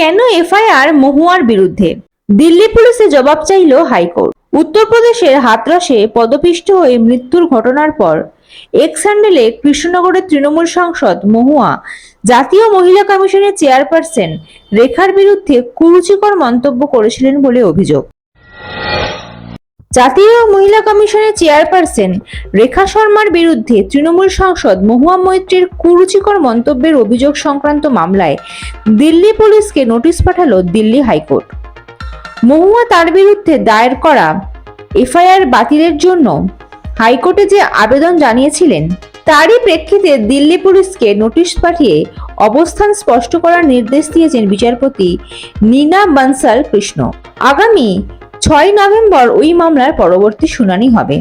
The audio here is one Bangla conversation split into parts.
কেন এফআইআর মহুয়ার বিরুদ্ধে? দিল্লি পুলিশে জবাব চাইল হাইকোর্ট। উত্তরপ্রদেশের হাতরসে পদপিষ্ট হয়ে মৃত্যুর ঘটনার পর এক স্যান্ডেলে কৃষ্ণনগরের তৃণমূল সাংসদ মহুয়া জাতীয় মহিলা কমিশনের চেয়ারপারসন রেখার বিরুদ্ধে কুরুচিকর মন্তব্য করেছিলেন বলে অভিযোগ। জাতীয় মহিলা কমিশনের চেয়ারপারসন রেখা শর্মার বিরুদ্ধে তৃণমূল সাংসদ মহুয়া মৈত্রীর কুরুচিকর মন্তব্যের অভিযোগ সংক্রান্ত মামলায় দিল্লি পুলিশকে নোটিশ পাঠালো দিল্লি হাইকোর্ট। মহুয়া তার বিরুদ্ধে দায়ের করা এফআইআর বাতিলের জন্য হাইকোর্টে যে আবেদন জানিয়েছিলেন, তারই প্রেক্ষিতে দিল্লি পুলিশকে নোটিশ পাঠিয়ে অবস্থান স্পষ্ট করার নির্দেশ দিয়েছেন বিচারপতি নীনা বানসাল কৃষ্ণ। আগামী ছয় নভেম্বর ওই মামলার পরবর্তী শুনানি হবে।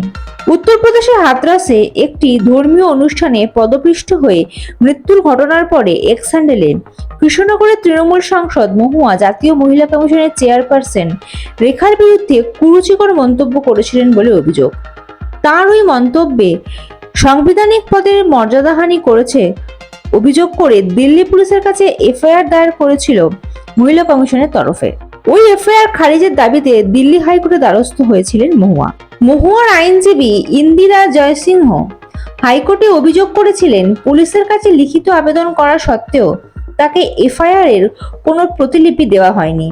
উত্তরপ্রদেশের হাতরাসে একটি ধর্মীয় অনুষ্ঠানে পদপিষ্ট হয়ে মৃত্যুর ঘটনার পরে এক স্যান্ডেলে কৃষ্ণনগরের তৃণমূল সাংসদ মহুয়া জাতীয় মহিলা কমিশনের চেয়ারপারসন রেখার বিরুদ্ধে কুরুচিকর মন্তব্য করেছিলেন বলে অভিযোগ। তার ওই মন্তব্যে সাংবিধানিক পদের মর্যাদাহানি করেছে অভিযোগ করে দিল্লি পুলিশের কাছে এফআইআর দায়ের করেছিল মহিলা কমিশনের তরফে। ওই এফআইআর খারিজের দাবিতে দিল্লি হাইকোর্টে দ্বারস্থ হয়েছিলেন মহুয়া। মহুয়ার আইনজীবী ইন্দিরা জয়সিংহ হাইকোর্টে অভিযোগ করেছিলেন, পুলিশের কাছে লিখিত আবেদন করা সত্ত্বেও তাকে এফআইআর এর কোনো প্রতিলিপি দেওয়া হয়নি।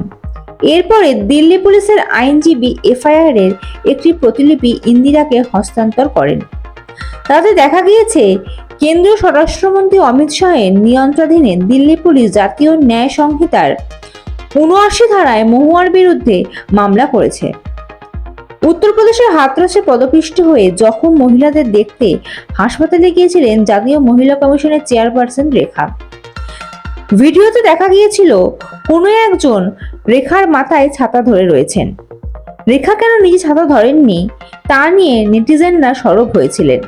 এরপরে দিল্লি পুলিশের আইনজীবী এফআইআর এর একটি প্রতিলিপি ইন্দিরাকে হস্তান্তর করেন। তাতে দেখা গিয়েছে, কেন্দ্রীয় স্বরাষ্ট্রমন্ত্রী অমিত শাহের নিয়ন্ত্রণাধীনে দিল্লি পুলিশ জাতীয় ন্যায় সংহিতার উনআশি ধারায় মহুয়ার বিরুদ্ধে মামলা করেছে। উত্তরপ্রদেশের হাতরাসে পদপিষ্ট হয়ে জখম মহিলাদের দেখতে হাসপাতালে গিয়েছিলেন জাতীয় মহিলা কমিশনের চেয়ারপারসন রেখা। ভিডিওতে দেখা গিয়েছিল, কোনো একজন রেখার মাথায় ছাতা ধরে রয়েছেন। রেখা কেন নিজে ছাতা ধরেননি, তা নিয়ে নেটিজেনরা সরব হয়েছিলেন।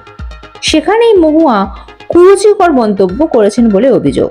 সেখানেই মহুয়া কুরুচিকর মন্তব্য করেছেন বলে অভিযোগ।